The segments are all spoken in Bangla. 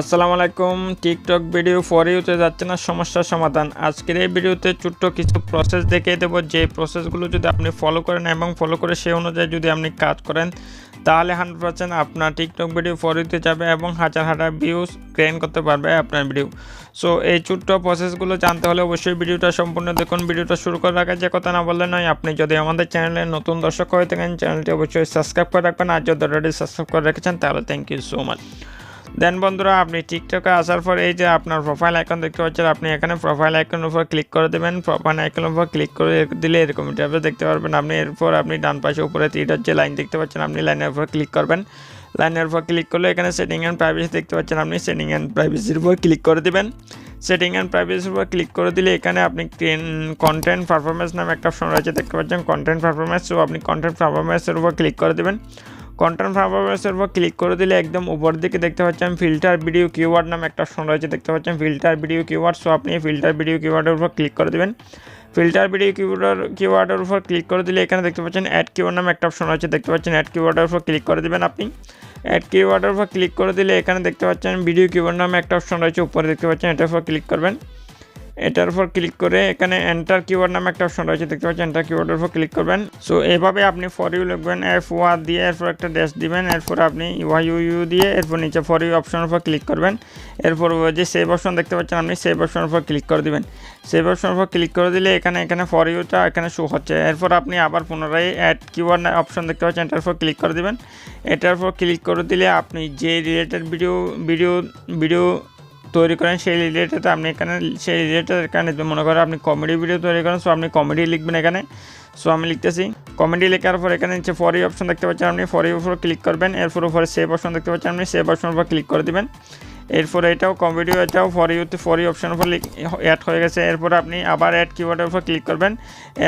আসসালামু আলাইকুম। টিকটক ভিডিও ফর ইউতে যাচ্ছে না সমস্যার সমাধান। আজকের এই ভিডিওতে ছোট্ট কিছু প্রসেস দেখিয়ে দেবো। যে প্রসেসগুলো যদি আপনি ফলো করেন এবং ফলো করে সেই অনুযায়ী যদি আপনি কাজ করেন, তাহলে হান্ড্রেড পার্সেন্ট আপনার টিকটক ভিডিও ফর ইউতে যাবে এবং হাজার হাজার ভিউজ গ্রেন করতে পারবে আপনার ভিডিও সো এই ছোট্ট প্রসেসগুলো জানতে হলে অবশ্যই ভিডিওটা সম্পূর্ণ দেখুন। ভিডিওটা শুরু করে রাখা যে কথা না বললে নয়, আপনি যদি আমাদের চ্যানেলে নতুন দর্শক হয়ে থাকেন চ্যানেলটি অবশ্যই সাবস্ক্রাইব করে রাখবেন। আর যদি অলরেডি সাবস্ক্রাইব করে রেখেছেন, তাহলে thank you so much then বন্ধুরা, আপনি টিকটকে আসার পর এই যে আপনার প্রোফাইল আইকন দেখতে পাচ্ছেন, আপনি এখানে প্রোফাইল আইকনের উপর ক্লিক করে দেবেন। প্রোফাইল আইকনের উপর ক্লিক করে দিলে এরকম টাইপের দেখতে পারবেন আপনি। এরপর আপনি ডান পাশে উপরে তিনটার যে লাইন দেখতে পাচ্ছেন, আপনি লাইনের উপর ক্লিক করবেন। লাইনের উপর ক্লিক করলে এখানে সেটিং অ্যান্ড প্রাইভেসি দেখতে পাচ্ছেন, আপনি সেটিং অ্যান্ড প্রাইভেসির উপর ক্লিক করে দেবেন। সেটিং অ্যান্ড প্রাইভেসির উপর ক্লিক করে দিলে এখানে আপনি কন্টেন্ট পারফরমেন্স নামে একটা অপশন রয়েছে, দেখতে পাচ্ছেন কন্টেন্ট পারফরমেন্স সো আপনি কন্টেন্ট পারফরমেন্সের উপর ক্লিক করে দেবেন। কন্টেন্ট পারফরমেন্সের উপর ক্লিক করে দিলে একদম উপর দিকে দেখতে পাচ্ছেন ফিল্টার ভিডিও কিওয়ার্ড নামে একটা অপশন রয়েছে, দেখতে পাচ্ছেন ফিল্টার ভিডিও কিওয়ার্ড সো আপনি ফিল্টার ভিডিও কিওয়ার্ডের উপর ক্লিক করে দেবেন। ফিল্টার ভিডিও কিওয়ার্ডের কিওয়ার্ডের উপর ক্লিক করে দিলে এখানে দেখতে পাচ্ছেন অ্যাড কিওয়ার্ড নামে একটা অপশন রয়েছে, দেখতে পাচ্ছেন অ্যাড কিওয়ার্ডের উপর ক্লিক করে দেবেন আপনি। অ্যাড কিওয়ার্ডের উপর ক্লিক করে দিলে এখানে দেখতে পাচ্ছেন ভিডিও কিওয়ার্ড নামে একটা অপশন রয়েছে, উপরে দেখতে পাচ্ছেন এটার উপর ক্লিক করবেন। এটার উপর ক্লিক করে এখানে এন্টার কিওয়ার্ড নামে একটা অপশন রয়েছে, দেখতে পাচ্ছেন? এন্টার কিওয়ার্ডের উপর ক্লিক করবেন। সো এভাবে আপনি ফর ইউ লিখবেন এফ ওয়া দিয়ে এরপর একটা ড্যাশ দিবেন, এরপর আপনি ইউ ইউ দিয়ে এরপর নিচে ফর ইউ অপশনের উপর ক্লিক করবেন। এরপর যে সেভ অপশন দেখতে পাচ্ছেন আপনি সেভ অপশনের উপর ক্লিক করে দিবেন। সেভ অপশনের উপর ক্লিক করে দিলে এখানে এখানে ফর ইউটা এখানে শো হচ্ছে। এরপর আপনি আবার পুনরায় অ্যাড কিওয়ার্ড অপশন দেখতে পাচ্ছেন, এটার উপর ক্লিক করে দিবেন। এটার উপর ক্লিক করে দিলে আপনি যে রিলেটেড ভিডিও ভিডিও ভিডিও তৈরি করেন, সেই রিলেটেড আপনি এখানে, সেই রিলেটেড এখানে মনে করেন আপনি কমেডি ভিডিও তৈরি করেন সো আপনি কমেডি লিখবেন এখানে। সো আমি লিখতেছি কমেডি লেখার পর এখানে নিচে ফরি অপশন দেখতে পাচ্ছেন আপনি ফরি উপর ক্লিক করবেন, এরপর উপরে সেভ অপশন দেখতে পাচ্ছেন আপনি সেভ অপশন উপর ক্লিক করে দিবেন। এরপর এটাও কমেডি এটাও ফর ইউতে ফর ইউ অপশন উপর অ্যাড হয়ে গেছে। এরপর আপনি আবার অ্যাড কিওয়ার্ডের উপর ক্লিক করবেন।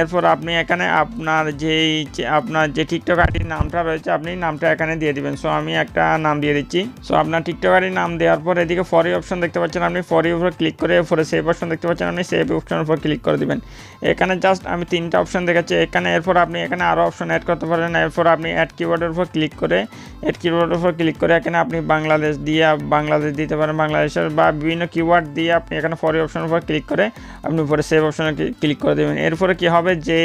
এরপর আপনি এখানে আপনার যেই, আপনার যে টিকটক আইডির নামটা রয়েছে, আপনি নামটা এখানে দিয়ে দিবেন। সো আমি একটা নাম দিয়ে দিচ্ছি। সো আপনার টিকটক আইডির নাম দেওয়ার পর এদিকে ফর ইউ অপশন দেখতে পাচ্ছেন আপনি। ফর উপর ক্লিক করে এরপরে সেভ অপশন দেখতে পাচ্ছেন আপনি। সেভ অপশনের উপর ক্লিক করে দিবেন। এখানে জাস্ট আমি তিনটা অপশন দেখাচ্ছি। এখানে এরপর আপনি এখানে আরও অপশন অ্যাড করতে পারেন। এরপর আপনি অ্যাড কিওয়ার্ডের উপর ক্লিক করে অ্যাড কিওয়ার্ডের উপর ক্লিক করে এখানে আপনি বাংলাদেশ দিয়ে, বাংলাদেশ দিতে পারেন বাংলাদেশের বা বিভিন্ন কিওয়ার্ড দিয়ে আপনি এখানে ফরি অপশনের উপর ক্লিক করে আপনি উপরে সেভ অপশনে ক্লিক করে দেবেন। এরপরে কী হবে? যে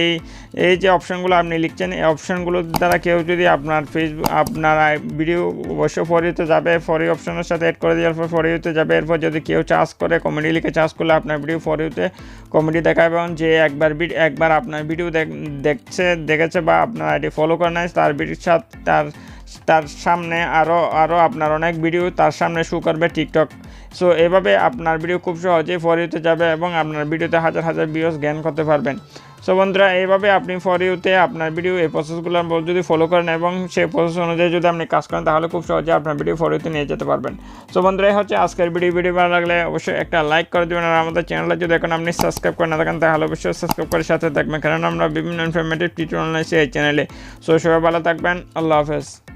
এই যে অপশনগুলো আপনি লিখছেন, এই অপশনগুলোর দ্বারা কেউ যদি আপনার ফেসবুক আপনার ভিডিও অবশ্যই ফরিতে যাবে ফরি অপশনের সাথে অ্যাড করে দেওয়ার পর ফরিউতে যাবে। এরপর যদি কেউ চার্জ করে কমেডি লিখে চার্জ করলে আপনার ভিডিও ফরিউতে কমেডি দেখাবে। এবং যে একবার একবার আপনার ভিডিও দেখছে, দেখেছে বা আপনার আইডি ফলো করে নেয় তার ভিডিওর সাথে তার তার সামনে আরও আরও আপনার অনেক ভিডিও তার সামনে শু করবে টিকটক সো এভাবে আপনার ভিডিও খুব সহজেই ফর ইউতে যাবে এবং আপনার ভিডিওতে হাজার হাজার ভিউজ জ্ঞান করতে পারবেন। সো বন্ধুরা এইভাবে আপনি ফর ইউতে আপনার ভিডিও এই প্রসেসগুলো যদি ফলো করেন এবং সেই প্রসেস অনুযায়ী যদি আপনি কাজ করেন, তাহলে খুব সহজে আপনার ভিডিও ফর ইউতে নিয়ে যেতে পারবেন। সো বন্ধুরা, এই হচ্ছে আজকের ভিডিও ভিডিও ভালো লাগলে অবশ্যই একটা লাইক করে দেবেন আর আমাদের চ্যানেলে যদি এখন আপনি সাবস্ক্রাইব করে না থাকেন, তাহলে অবশ্যই সাবস্ক্রাইব করে সাথে থাকবেন। কারণ আমরা বিভিন্ন ইনফরমেটিভ টিউটোরিয়াল নিয়েছি এই চ্যানেলে সো সবাই ভালো থাকবেন। আল্লাহ হাফেজ।